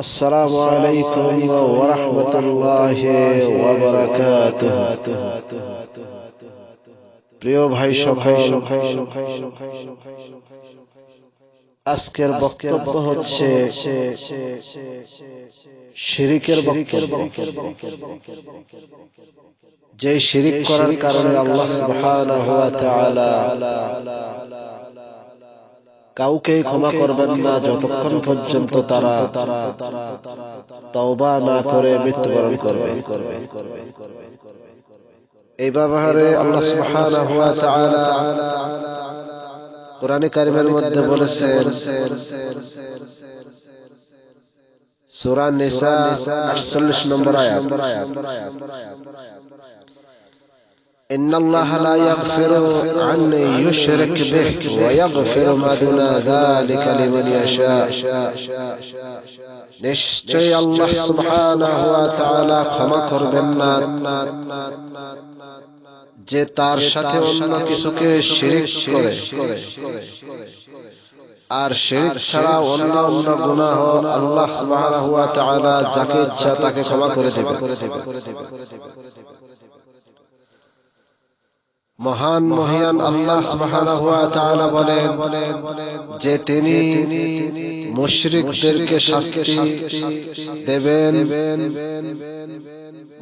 السلام عليكم ورحمة الله وبركاته প্রিয় ভাই সকল আজকের বক্তব্য হচ্ছে শিরিকের বক্তব্য যে শিরিক করার কারণে আল্লাহ সুবহানাহু ওয়া তাআলা কাউকেই ক্ষমা করবেন না যতক্ষণ পর্যন্ত তারা তওবা না করে মৃত্যুবরণ করবে। এই ব্যবহারে আল্লাহ সুবহানাহু ওয়া তাআলা কোরআনে কারিমের মধ্যে বলেছেন সূরা নিসা 48 নম্বর আয়াত। إن الله لا يغفر أن يشرك به ويغفر ما دون ذلك لمن يشاء নিশ্চয় আল্লাহ সুবহানাহু ওয়া তাআলা ক্ষমা করবেন না যে তার সাথে অন্য কিছুকে শিরিক করে আর শিরিক ছাড়া অন্য অন্য গুনাহ আল্লাহ সুবহানাহু ওয়া তাআলা যাকে ইচ্ছা তাকে ক্ষমা করে দেবে মহান মহিয়ান আল্লাহ সুবহানাহু ওয়া তাআলা বলেন যে তিনি মুশরিকদেরকে শাস্তি দেবেন।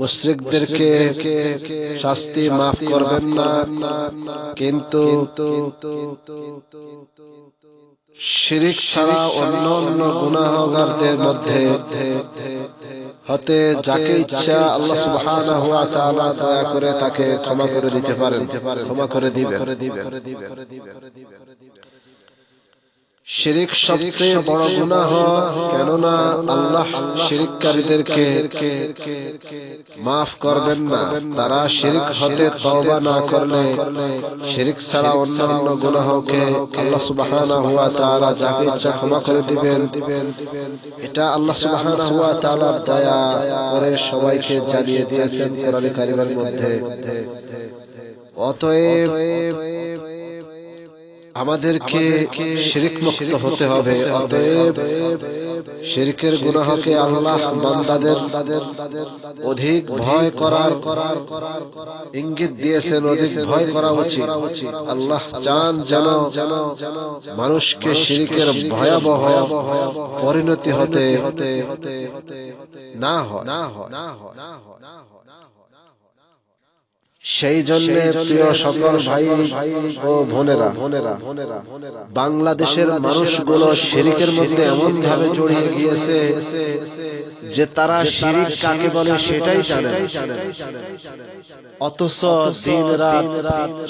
মুশরিকদেরকে শাস্তি মাফ করবেন না। কিন্তু শিরিক ছাড়া অন্য অন্য গুনাহগারদের মধ্যে হতে যাকে ইচ্ছা আল্লাহ সুবহানাহু ওয়া তাআলা দয়া করে তাকে ক্ষমা করে দিতে পারেন, ক্ষমা করে দিবেন। শিরিক সবচেয়ে বড় গুনাহ, কেননা আল্লাহ শিরিককারীদেরকে মাফ করবেন না। তারা শিরিক হতে তওবা না করলে শিরিক ছাড়া অন্যান্য গুনাহকে আল্লাহ সুবহানাহু ওয়া তাআলা যাকে ইচ্ছা ক্ষমা করে দিবেন। এটা আল্লাহ সুবহানাহু ওয়া তাআলা দয়া করে সবাইকে জানিয়ে দিয়েছেন কোরআন কারিমের মধ্যে। অতএব আমাদেরকে শিরিক মুক্ত হতে হবে অতএব শিরকের গুনাহকে আল্লাহ বান্দাদের অধিক ভয় করার করার করার ইঙ্গিত দিয়েছেন অধিক ভয় করা উচিত। আল্লাহ চান যেন মানুষকে শিরিকের ভয়াবহ পরিণতি হতে হতে হয় না হয়। না হয় না হয় না হয়। সেই জন্য প্রিয় সকল ভাই ও বোনেরা বাংলাদেশের মানুষগুলো শিরিকের মধ্যে এমন ভাবে জড়িয়ে গিয়েছে যে তারা শিরিক কাকে বলে সেটাই জানে অথচ দিন রাত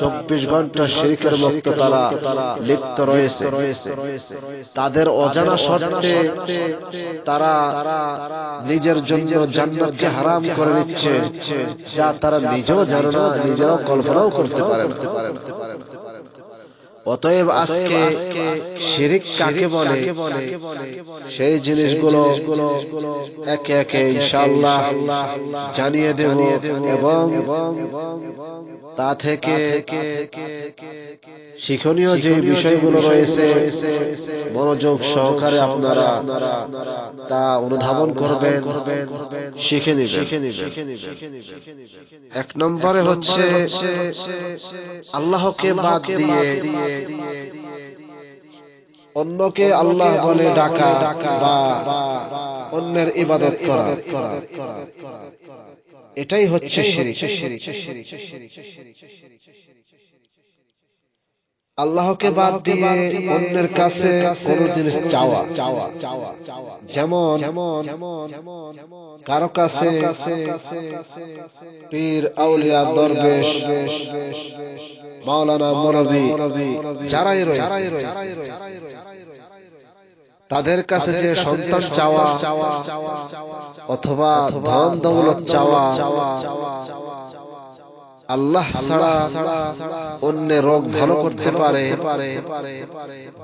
চব্বিশ ঘণ্টা শিরিকের মুক্ত তারা লিপ্ত রয়েছে। তাদের অজানা সত্ত্বে তারা নিজের জন্য জান্নাতকে হারাম করে নিচ্ছে যা তারা নিজেও জানে না। নিজেরাও কল্পনাও করতে পারে না। অতএব আজকে শিরিক কাকে বলে? সেই জিনিসগুলো একে একে ইনশাআল্লাহ জানিয়ে দেব এবং তা থেকে শিক্ষণীয় যে বিষয়গুলো রয়েছে মনোযোগ সহকারে আপনারা তা অনুধাবন করবেন শিখে নিবেন এক নম্বরে হচ্ছে আল্লাহকে বাদ দিয়ে অন্যকে আল্লাহ বলে ডাকা ডাকা বা অন্যের ইবাদত করা। এটাই হচ্ছে আল্লাহকে বাদ দিয়ে অন্যের কাছে কোন জিনিস চাওয়া। চাওয়া। চাওয়া। চাওয়া। যেমন যেমন কারও কাছে পীর আউলিয়া দরবেশ মাওলানা মরবি যারাই রয়েছে। তাদের কাছে যে সন্তান চাওয়া অথবা ধন দৌলত চাওয়া আল্লাহ ছাড়া অন্য রোগ ভালো করতে পারে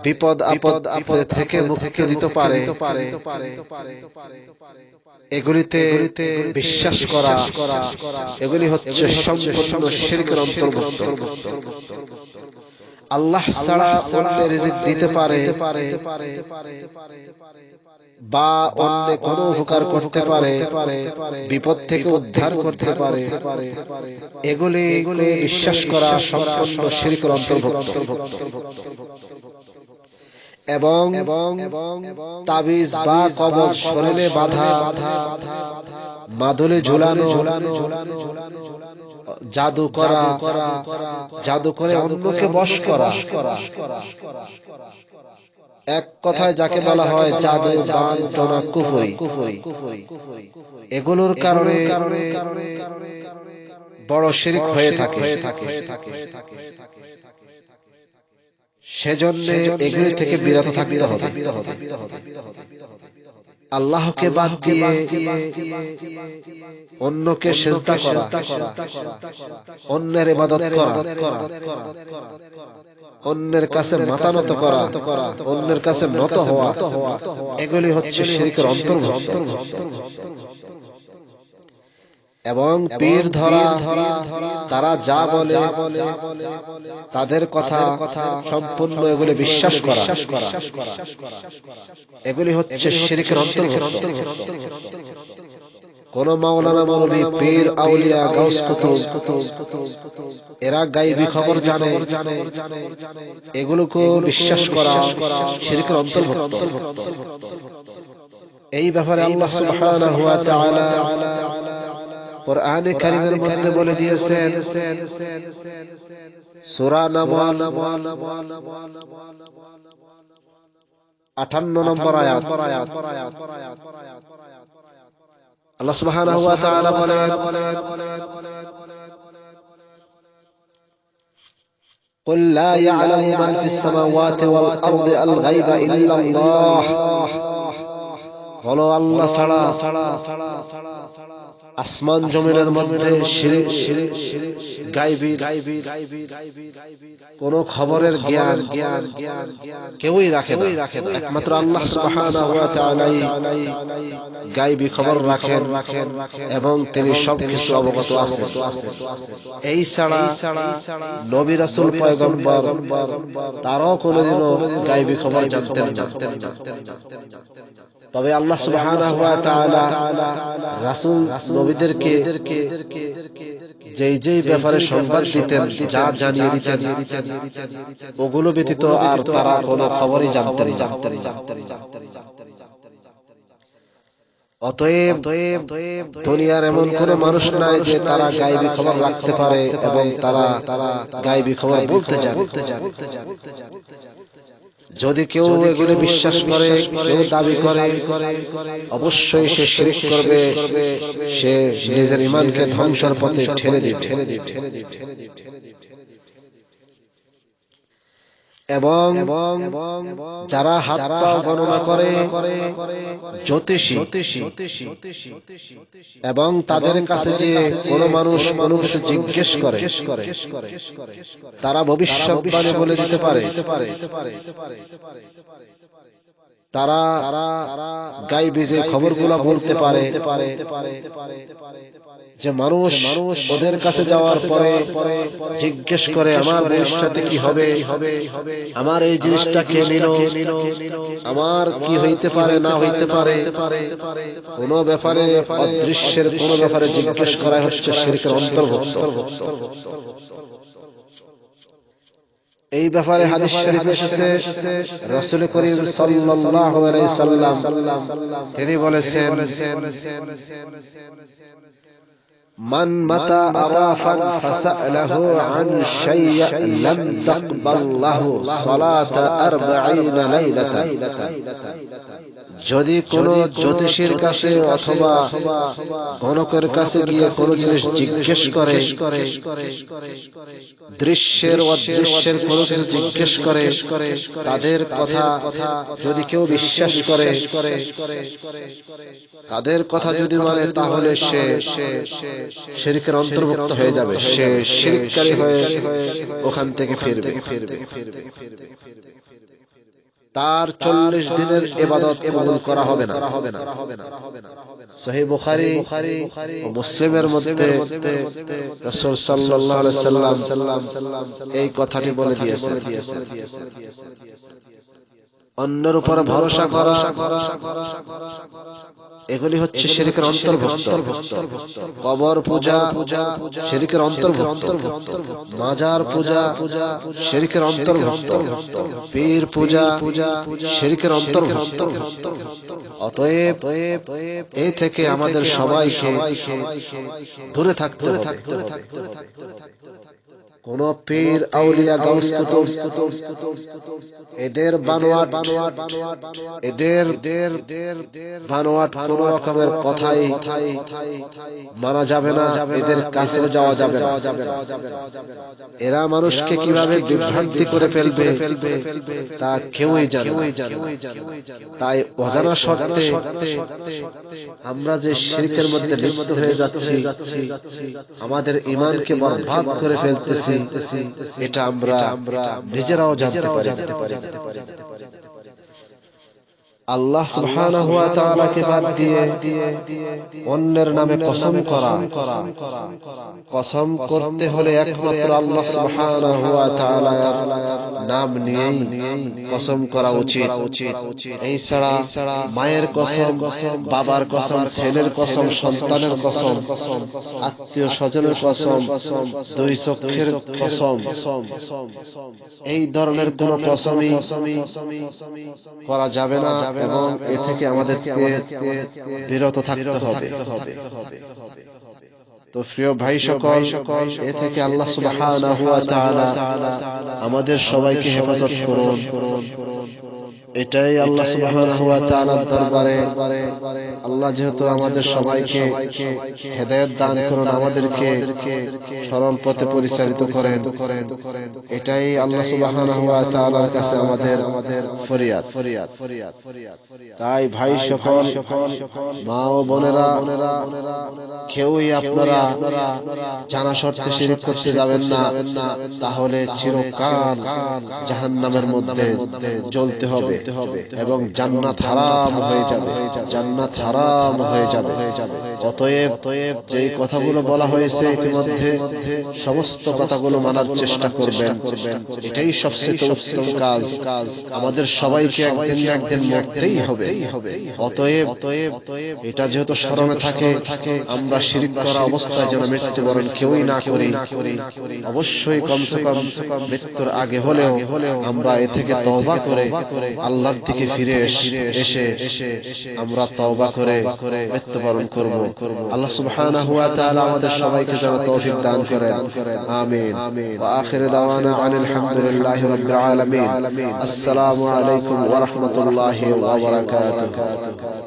বিপদ আপদ আপদ থেকে মুক্তি দিতে পারে। এগুলিতে বিশ্বাস করা এগুলি হচ্ছে সম্পূর্ণ শিরকের অন্তর্ভুক্ত। আল্লাহ ছাড়া অন্য রিজিক দিতে পারে বা অন্য কোন উপকার করতে পারে বিপদ থেকে উদ্ধার করতে পারে এগুলি বিশ্বাস করা সম্পূর্ণ শিরকের অন্তর্ভুক্ত। এবং এবং তাবিজ বা কবজ শরীরে বাধা মাদলে ঝুলানো জাদু করা, জাদু করে অন্যকে বশ করা। এক কথায় যাকে বলা হয় জাদু বাঞ্চনা কুফরি। এগুলোর কারণে বড় শিরিক হয়ে থাকে। সেজন্য এগুলি থেকে বিরত থাকতে হবে। আল্লাহকে বাদ দিয়ে অন্যকে সেজদা করা অন্যের ইবাদত করা অন্যের কাছে মাথা নত করা অন্যের কাছে নত হওয়া এগুলি হচ্ছে শিরকের অন্তর্ভুক্ত। এবং পীর ধরা তারা যা বলে তাদের কথা কথা সম্পূর্ণ এগুলি বিশ্বাস করা। এগুলি হচ্ছে শিরিকের অন্তর্ভুক্ত। কোন মাওলানা মৌলবী পীর আউলিয়া গাউস এরা গাইবি খবর জানে। এগুলোকে বিশ্বাস করা শিরিকের অন্তর্ভুক্ত। এই ব্যাপারে আল্লাহ সুবহানাহু ওয়া তাআলা কোরআনে কারিমের মধ্যে বলে দিয়েছেন সূরা নামাল 58 নম্বর আয়াত আল্লাহ সুবহানাহু ওয়া তাআলা বলেন قل لا يعلم من في السماوات والأرض الغيب إلا الله বলো আল্লাহ ছাড়া আসমান জমিনের মধ্যে গাইবি গাইবি গাইবি গাইবি গাইবি কোন খবরের জ্ঞান জ্ঞান জ্ঞান কেউই রাখে না। রাখে না একমাত্র আল্লাহ সুবহানাহু ওয়া তাআলাই গাইবি খবর রাখেন রাখেন এবং তিনি সবকিছু অবগত আছেন। এই ছাড়া নবী রাসূল পয়গম্বর তারাও কোনোদিনও গাইবি খবর জানতেন জানতেন জানতেন তবে আল্লাহ ওয়া নবীদেরকে যেই যেই ব্যাপারে সংবাদ দিতেন যা জানিয়ে দিতেন ওগুলো ব্যতীত আর তারা কোনো খবরই জানতেন জানতেন জানতেন জানতেন অতএব দুনিয়ার এমন কোন মানুষ নাই যে তারা গাইবি খবর রাখতে পারে এবং তারা তারা গাইবি খবর বলতে জানে। যদি কেউ এগুলো বিশ্বাস করে কেউ দাবি করে অবশ্যই সে শিরিক করবে সে নিজের ইমানকে ধ্বংসের পথে ঠেলে দিবে ঠেলে দিবে ঠেলে দিবে ঠেলে দিবে এবং যারা হাত পা গণনা করে জ্যোতিষী এবং তাদের কাছে যে কোনো মানুষ মানুষ কিছু জিজ্ঞেস করে তারা ভবিষ্যৎ বলে দিতে পারে। তারা গাইবি যে খবরগুলো বলতে পারে যে মানুষ মানুষ ওদের কাছে যাওয়ার পরে জিজ্ঞেস করে, আমার ভবিষ্যতে কি হবে? আমার এই জিনিসটা কে নিল? আমার কি হইতে পারে, না হইতে পারে? কোন ব্যাপারে, অদৃশ্যের কোন ব্যাপারে জিজ্ঞেস করা হচ্ছে শিরকের অন্তর্ভুক্ত। এই ব্যাপারে হাদিস শরীফ এসেছে রাসূল করিম সাল্লাল্লাহু আলাইহি সাল্লাম তিনি বলেছেন من متى عرافا فسأله عن شيء لم تقبل له صلاة أربعين ليلة যদি কোন জ্যোতিষীর কাছে অথবা গণকের কাছে গিয়ে কোন জিনিস জিজ্ঞেস করে দৃশ্যের অদৃশ্যের কোন কিছু জিজ্ঞেস করে তাদের কথা যদি কেউ বিশ্বাস করে তাদের কথা যদি মানে তাহলে সে শিরকের অন্তর্ভুক্ত হয়ে যাবে সে শিরকারী হয়ে ওখান থেকে ফিরবে। ফিরবে ফিরবে ফিরবে। তার চল্লিশ দিনের এবাদত কবুল করা হবে না। সহি বুখারি ও মুসলিমের মধ্যে রসুল সাল্লাল্লাহু আলাইহি সাল্লাম এই কথাটি বলে দিয়েছেন। অন্যের উপর ভরসা করা। এগুলি হচ্ছে শিরিকের অন্তর্ভুক্ত। কবর পূজা পূজা শিরিকের অন্তর্ভুক্ত। মাজার পূজা পূজা শিরিকের অন্তর্ভুক্ত। পীর পূজা পূজা শিরিকের অন্তর্ভুক্ত। অতএব এই থেকে আমাদের সবাইকে দূরে থাকতে হবে। কোন পীর আউলিয়া গাউস কুতুব এদের বানোয়াট এদের দের দের বানোয়াট কোন রকমের কথাই মানা যাবে না এদের কাছে যাওয়া যাবে না। এরা মানুষকে কীভাবে বিভ্রান্তি করে ফেলবে তা কেউই জানে তাই অজানা সত্ত্বে আমরা যে শিরকের মধ্যে লিপ্ত হয়ে যাচ্ছি আমাদের ইমানকে বরবাদ করে ফেলতেছি। এটা আমরা নিজেরাও জানতে পারি। আল্লাহ সুবহানাহু ওয়া তাআলাকে বাদ দিয়ে অন্যের নামে কসম করা। কসম করতে হলে একমাত্র আল্লাহ সুবহানাহু ওয়া তাআলার নাম নিয়েই কসম করা উচিত। এই ছাড়া মায়ের কসম, বাবার কসম, ছেলের কসম, সন্তানের কসম, আত্মীয় স্বজনের কসম, দুই চক্ষের কসম, এই ধরনের কোন কসমই করা যাবে না এবং এ থেকে আমাদেরকে বিরত থাকতে হবে। তো প্রিয় ভাই সকল সকল এ থেকে আল্লাহ সুবহানাহু ওয়া তাআলা আমাদের সবাইকে হেফাজত করুন। এটাই আল্লাহ দরবারে। আল্লাহ যেহেতু আমাদের সবাইকে হেদায়েত দান করুন আমাদেরকে সরল পথে পরিচালিত করেন। এটাই আল্লাহ তাআলার কাছে আমাদের ফরিয়াদ। ফরিয়াদ। ফরিয়াদ তাই ভাই সকল মা ও বোনেরা কেউই আপনারা জানা শর্তে শিরিক করতে যাবেন না তাহলে চিরকাল জাহান্নামের মধ্যে জ্বলতে হবে। এবং জান্নাত হারাম হয়ে যাবে। জান্নাত হারাম হয়ে যাবে। অতএব যেই কথাগুলো বলা হয়েছে ইতিমধ্যে সমস্ত কথাগুলো মানার চেষ্টা করবেন। এটাই সবচেয়ে উত্তম কাজ। আমাদের সবাইকে একদিন একদিন মরতেই হবে। অতএব এটা যেহেতু স্মরণে থাকে আমরা শিরিক করা অবস্থায় যেন মৃত্যুবরণ কেউই না করি। অবশ্যই কমসে কম মৃত্যুর আগে হলেও আমরা এ থেকে তওবা করে আল্লাহর দিকে ফিরে এসে আমরা তওবা করে মৃত্যুবরণ করব। আল্লাহ সুবহানাহু ওয়া তাআলা আমাদের সবাইকে যেন তৌফিক দান করেন। আমিন। ওয়া আখির দাওয়ানা আনিল হামদুলিল্লাহি রাব্বিল আলামিন। আসসালামু আলাইকুম ওয়া রাহমাতুল্লাহি ওয়া বারাকাতুহু।